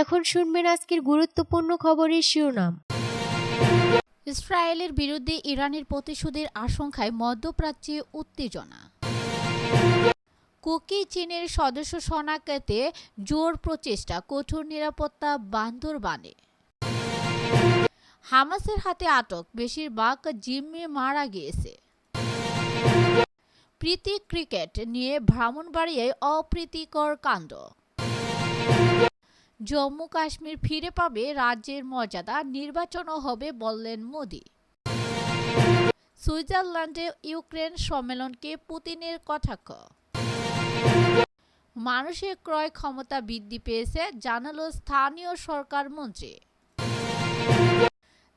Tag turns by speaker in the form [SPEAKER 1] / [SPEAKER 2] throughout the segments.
[SPEAKER 1] এখন শুনবেন আজকের গুরুত্বপূর্ণ খবরের শিরোনাম।
[SPEAKER 2] ইসরায়েলের বিরুদ্ধে ইরানের প্রতিশোধের আশঙ্কায় মধ্যপ্রাচ্যে উত্তেজনা। কুকি চীনের সদস্য শনাক্তে জোর প্রচেষ্টা, কঠোর নিরাপত্তা বান্দরবানে হামাসের হাতে আটক, বেশিরভাগ জিম্মি মারা গিয়েছে। প্রীতি ক্রিকেট নিয়ে ভ্রমণবাড়িয়ায় অপ্রীতিকর কাণ্ড। জম্মু কাশ্মীর ফিরে পাবে রাজ্যের মর্যাদা, নির্বাচনও হবে, বললেন মোদী। সুইজারল্যান্ডে ইউক্রেন সম্মেলনকে পুতিনের কটাক্ষ। মানুষের ক্রয় ক্ষমতা বৃদ্ধি পেয়েছে, জানালো স্থানীয় সরকার মন্ত্রী।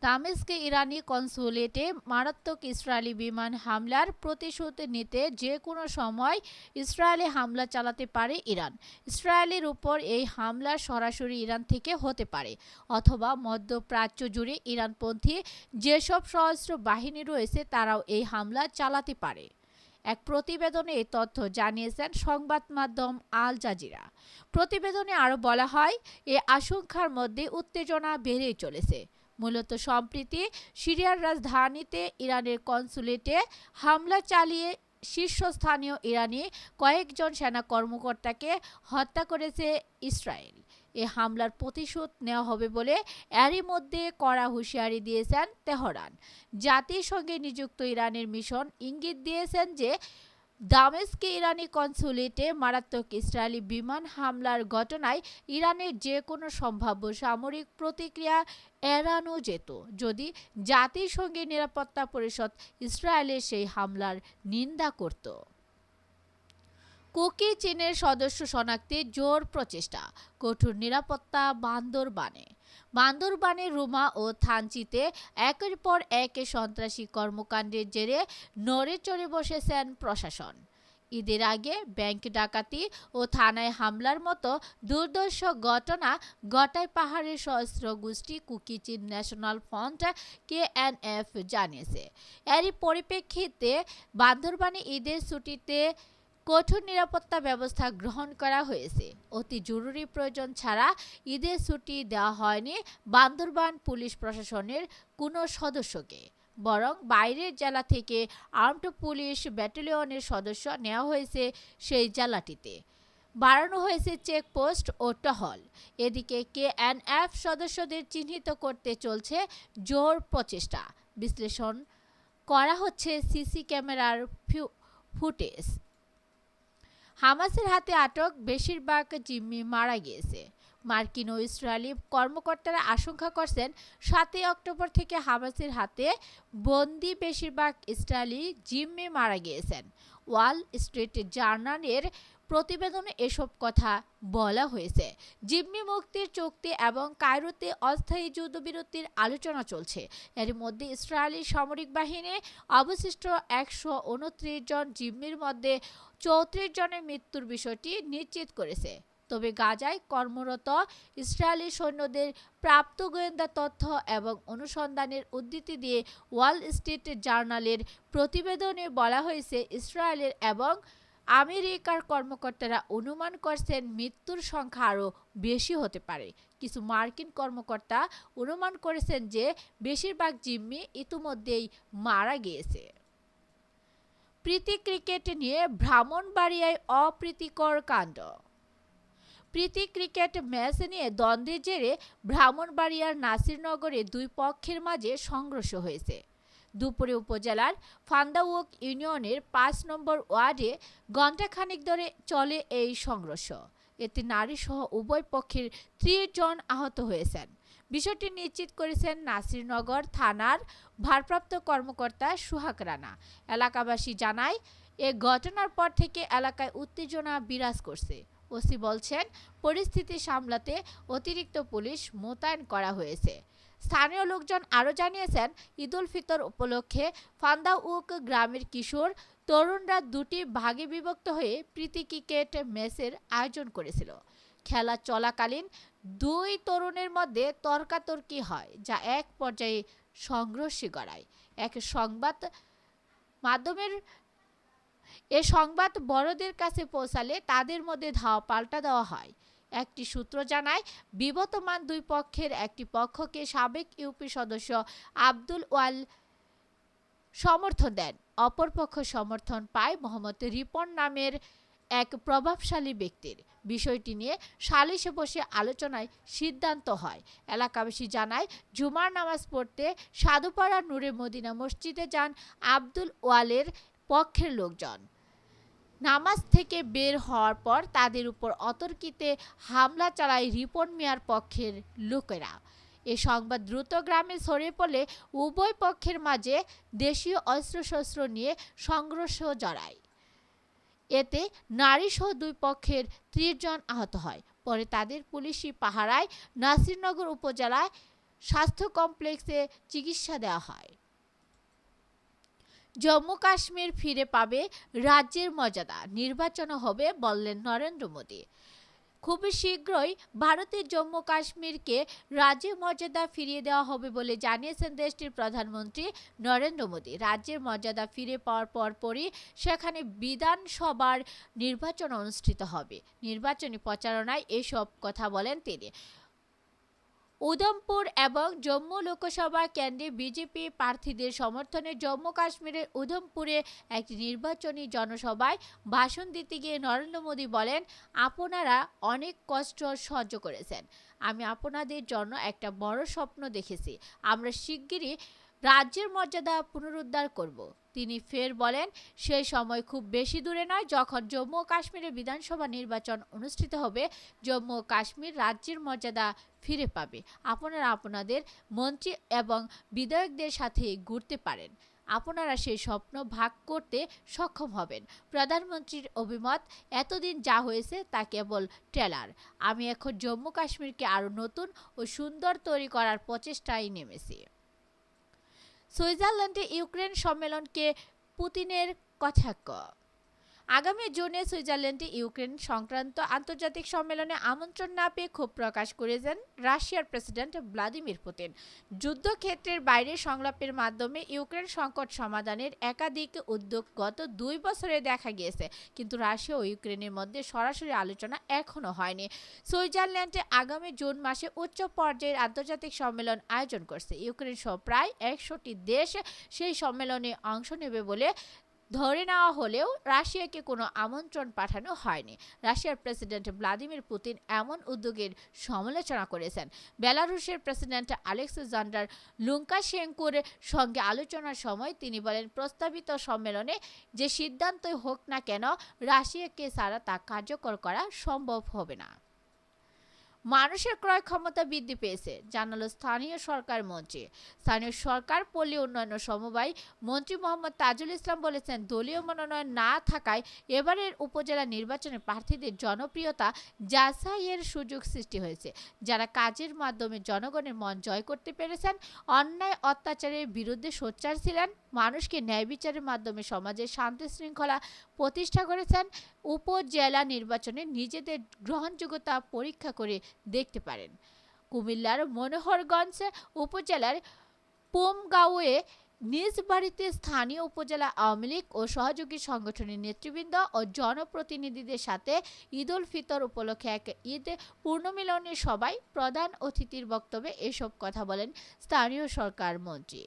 [SPEAKER 2] দামেস্কে ইরানি কনসুলেটে মারাত্মক ইসরায়েলি বিমান হামলার প্রতিশোধ নিতে যে কোনো সময় ইসরায়েলে হামলা চালাতে পারে ইরান। ইসরায়েলের উপর এই হামলা সরাসরি ইরান থেকে হতে পারে, অথবা মধ্যপ্রাচ্য জুড়ে ইরানপন্থী যেসব সশস্ত্র বাহিনী রয়েছে তারাও এই হামলা চালাতে পারে। এক প্রতিবেদনে এই তথ্য জানিয়েছেন সংবাদ মাধ্যম আল জাজিরা। প্রতিবেদনে আরও বলা হয়, এ আশঙ্কার মধ্যে উত্তেজনা বেড়েই চলেছে। মূলত সম্প্রীতি সিরিয়ার রাজধানীতে ইরানের কনসুলেটে হামলা চালিয়ে শীর্ষস্থানীয় ইরানি কয়েকজন সেনা কর্মকর্তাকে হত্যা করেছে ইসরায়েল। এ হামলার প্রতিশোধ নেওয়া হবে বলে এরই মধ্যে কড়া হুঁশিয়ারি দিয়েছেন তেহরান। জাতিসংঘে নিযুক্ত ইরানের মিশন ইঙ্গিত দিয়েছেন যে দামেস্কে ইরানি কনসুলেটে মারাত্মক ইসরায়েলি বিমান হামলার ঘটনায় ইরানের যে কোনো সম্ভাব্য সামরিক প্রতিক্রিয়া এড়ানো যেত। যদি জাতিসংঘের নিরাপত্তা পরিষদ ইসরায়েলের সেই হামলার নিন্দা করত। কুকি চীনের সদস্য শনাক্তে জোর প্রচেষ্টা। কঠোর নিরাপত্তা বান্দরবানে বান্দরবানে রুমা ও থানচিতে একের পর এক সন্ত্রাসী কর্মকাণ্ডের জেরে নড়ে চড়ে বসেছেন প্রশাসন। ঈদের আগে ব্যাংক ডাকাতি ও থানায় হামলার মতো দুর্দর্শ ঘটনা গটাই পাহাড়ের সশস্ত্র গোষ্ঠী কুকি চীন ন্যাশনাল ফ্রন্ট কেএনএফ জানিয়েছে। এরই পরিপ্রেক্ষিতে বান্দরবানে ঈদের ছুটিতে কঠোর নিরাপত্তা ব্যবস্থা গ্রহণ করা হয়েছে। অতি জরুরি প্রয়োজন ছাড়া ঈদের ছুটি দেওয়া হয়নি বান্দরবান পুলিশ প্রশাসনের কোনো সদস্যকে। বরং বাইরের জেলা থেকে আর্মড পুলিশ ব্যাটালিয়নের সদস্য নেওয়া হয়েছে সেই জেলাটিতে। বাড়ানো হয়েছে চেকপোস্ট ও টহল। এদিকে কেএনএফ সদস্যদের চিহ্নিত করতে চলছে জোর প্রচেষ্টা। বিশ্লেষণ করা হচ্ছে সিসি ক্যামেরার ফুটেজ। হামাসের হাতে আটক বেশিরভাগ জিম্মি মারা গিয়েছে। মার্কিন ও ইসরায়েলি কর্মকর্তারা আশঙ্কা করছেন সাতই অক্টোবর থেকে হামাসের হাতে বন্দি বেশিরভাগ ইসরায়েলি জিম্মি মারা গিয়েছেন। ওয়াল স্ট্রিট জার্নালের প্রতিবেদনে এসব কথা বলা হয়েছে। জিম্মি মুক্তির চুক্তি এবং কায়রোতে অস্থায়ী যুদ্ধবিরতির আলোচনা চলছে। এর মধ্যে ইসরায়েলি সামরিক বাহিনী অবশিষ্ট একশো উনত্রিশ জন জিম্মির মধ্যে চৌত্রিশ জনের মৃত্যুর বিষয়টি নিশ্চিত করেছে। তবে গাজায় কর্মরত ইসরায়েলি সৈন্যদের প্রাপ্ত গোয়েন্দা তথ্য এবং অনুসন্ধানের উদ্ধৃতি দিয়ে ওয়াল স্ট্রিট জার্নালের প্রতিবেদনে বলা হয়েছে, ইসরায়েলের এবং আমেরিকার কর্মকর্তারা অনুমান করছেন মৃত্যুর সংখ্যা আরও বেশি হতে পারে। কিছু মার্কিন কর্মকর্তা অনুমান করেছেন যে, বেশিরভাগ জিম্মি ইতিমধ্যেই মারা গিয়েছে। প্রীতি ক্রিকেট নিয়ে ব্রাহ্মণবাড়িয়ায় অপ্রীতিকর কাণ্ড। প্রীতি ক্রিকেট ম্যাচ নিয়ে দ্বন্দ্বের জেরে ব্রাহ্মণবাড়িয়ার নাসিরনগরে দুই পক্ষের মাঝে সংঘর্ষ হয়েছে। দুপুরে উপজেলার ফান্দাউক ইউনিয়নের পাঁচ নম্বর ওয়ার্ডে ঘণ্টাখানিক ধরে চলে এই সংঘর্ষ। এতে নারীসহ উভয় পক্ষের ত্রিশ জন আহত হয়েছেন। বিষয়টি নিশ্চিত করেছেন নাসিরনগর থানার ভারপ্রাপ্ত কর্মকর্তা সুহাগ রানা। এলাকাবাসী জানায়, এ ঘটনার পর থেকে এলাকায় উত্তেজনা বিরাজ করছে। ওসি বলছেন, পরিস্থিতি সামলাতে অতিরিক্ত পুলিশ মোতায়েন করা হয়েছে। স্থানীয় লোকজন আরও জানিয়েছেন ঈদুল ফিতর উপলক্ষে ফান্দাউক গ্রামের কিশোর তরুণরা দুটি ভাগে বিভক্ত হয়ে প্রীতি ক্রিকেট ম্যাচের আয়োজন করেছিল। খেলা চলাকালীন দুই তরুণের মধ্যে তর্কাতর্কি হয়, যা এক পর্যায়ে সংঘর্ষে গড়ায়। এক সংবাদ মাধ্যমের এ সংবাদ বড়দের কাছে পৌঁছালে তাদের মধ্যে ধাওয়া পাল্টা দেওয়া হয়। একটি সূত্র জানায়, বিবর্তমান দুই পক্ষের একটি পক্ষকে সাবেক ইউপি সদস্য আব্দুল ওয়াল সমর্থন দেন। অপরপক্ষ সমর্থন পায় মোহাম্মদ রিপন নামের এক প্রভাবশালী ব্যক্তির। বিষয়টি নিয়ে সালিশে বসে আলোচনায় সিদ্ধান্ত হয়। এলাকাবাসী জানায়, জুমার নামাজ পড়তে সাধুপাড়া নূরে মদিনা মসজিদে যান আব্দুল ওয়ালের পক্ষের লোকজন। নামাজ থেকে বের হওয়ার পর তাদের উপর অতর্কিতে হামলা চালায় রিপন মিয়ার পক্ষের লোকেরা। এ সংবাদ দ্রুত গ্রামে ছড়িয়ে পড়লে উভয় পক্ষের মাঝে দেশীয় অস্ত্রশস্ত্র নিয়ে সংঘর্ষ জড়ায়। এতে নারীসহ দুই পক্ষের ত্রিশ জন আহত হয়। পরে তাদের পুলিশি পাহারায় নাসিরনগর উপজেলায় স্বাস্থ্য কমপ্লেক্সে চিকিৎসা দেওয়া হয়। জম্মু কাশ্মীর ফিরে পাবে রাজ্যের মর্যাদা। নির্বাচনও হবে, বললেন নরেন্দ্র মোদী। খুবই শীঘ্রই ভারতের জম্মু কাশ্মীরকে রাজ্যের মর্যাদা ফিরিয়ে দেওয়া হবে বলে জানিয়েছেন দেশটির প্রধানমন্ত্রী নরেন্দ্র মোদী। রাজ্যের মর্যাদা ফিরে পাওয়ার পরপরই সেখানে বিধানসভার নির্বাচন অনুষ্ঠিত হবে। নির্বাচনী প্রচারণায় এসব কথা বলেন তিনি। উধমপুর এবং জম্মু লোকসভা কেন্দ্রে বিজেপি প্রার্থীদের সমর্থনে জম্মু কাশ্মীরের উধমপুরে একটি নির্বাচনী জনসভায় ভাষণ দিতে গিয়ে নরেন্দ্র মোদী বলেন, আপনারা অনেক কষ্ট সহ্য করেছেন। আমি আপনাদের জন্য একটা বড় স্বপ্ন দেখেছি। আমরা শিগগিরই রাজ্যের মর্যাদা পুনরুদ্ধার করব। তিনি ফের বলেন, সেই সময় খুব বেশি দূরে নয়, যখন জম্মু ও কাশ্মীরে বিধানসভা নির্বাচন অনুষ্ঠিত হবে, জম্মু ও কাশ্মীর রাজ্যের মর্যাদা ফিরে পাবে। আপনারা আপনাদের মন্ত্রী এবং বিধায়কদের সাথে ঘুরতে পারেন। আপনারা সেই স্বপ্ন ভাগ করতে সক্ষম হবেন। প্রধানমন্ত্রীর অভিমত, এতদিন যা হয়েছে তা কেবল ট্রেলার। আমি এখন জম্মু কাশ্মীরকে আরও নতুন ও সুন্দর তৈরি করার প্রচেষ্টায় নেমেছি। সুইজারল্যান্ডে ইউক্রেন সম্মেলনকে পুতিনের কটাক্ষ আগামী জুনে সুইজারল্যান্ডে ইউক্রেন সংক্রান্ত আন্তর্জাতিক সম্মেলনে আমন্ত্রণ না পেয়ে ক্ষোভ প্রকাশ করেছেন রাশিয়ার প্রেসিডেন্ট ভ্লাদিমির পুতিন। যুদ্ধক্ষেত্রের বাইরে সংলাপের মাধ্যমে ইউক্রেন সংকট সমাধানের একাধিক উদ্যোগ গত দুই বছরে দেখা গিয়েছে, কিন্তু রাশিয়া ও ইউক্রেনের মধ্যে সরাসরি আলোচনা এখনও হয়নি। সুইজারল্যান্ডে আগামী জুন মাসে উচ্চ পর্যায়ের আন্তর্জাতিক সম্মেলন আয়োজন করছে। ইউক্রেন সহ প্রায় একশোটি দেশ সেই সম্মেলনে অংশ নেবে বলে ধরে নেওয়া হলেও রাশিয়াকে কোনো আমন্ত্রণ পাঠানো হয়নি। রাশিয়ার প্রেসিডেন্ট ভ্লাদিমির পুতিন এমন উদ্যোগের সমালোচনা করেছেন। বেলারুশের প্রেসিডেন্ট আলেক্সান্ডার লুঙ্কাশেঙ্কুর সঙ্গে আলোচনার সময় তিনি বলেন, প্রস্তাবিত সম্মেলনে যে সিদ্ধান্তই হোক না কেন, রাশিয়াকে ছাড়া তা কার্যকর করা সম্ভব হবে না। মানুষের ক্রয় ক্ষমতা বৃদ্ধি পেয়েছে, জানালো স্থানীয় সরকার মন্ত্রী। স্থানীয় সরকার, পল্লী উন্নয়ন সমবায় মন্ত্রী মোহাম্মদ তাজুল ইসলাম বলেছেন, দলীয় মনোনয়ন না থাকায় এবারের উপজেলা নির্বাচনে প্রার্থীদের জনপ্রিয়তা যাচাইয়ের সুযোগ সৃষ্টি হয়েছে। যারা কাজের মাধ্যমে জনগণের মন জয় করতে পেরেছেন, অন্যায় অত্যাচারের বিরুদ্ধে সোচ্চার ছিলেন, মানুষকে ন্যায় বিচারের মাধ্যমে সমাজের শান্তি শৃঙ্খলা প্রতিষ্ঠা করেছেন, উপজেলা নির্বাচনে নিজেদের গ্রহণযোগ্যতা পরীক্ষা করে দেখতে পারেন। কুমিল্লার মনোহরগঞ্জ উপজেলার পোমগাঁওয়ে নিজ বাড়িতে স্থানীয় উপজেলা আওয়ামী লীগ ও সহযোগী সংগঠনের নেতৃবৃন্দ ও জনপ্রতিনিধিদের সাথে ঈদ উল ফিতর উপলক্ষে এক ঈদ পূর্ণমিলনের সবাই প্রধান অতিথির বক্তব্যে এসব কথা বলেন স্থানীয় সরকার মন্ত্রী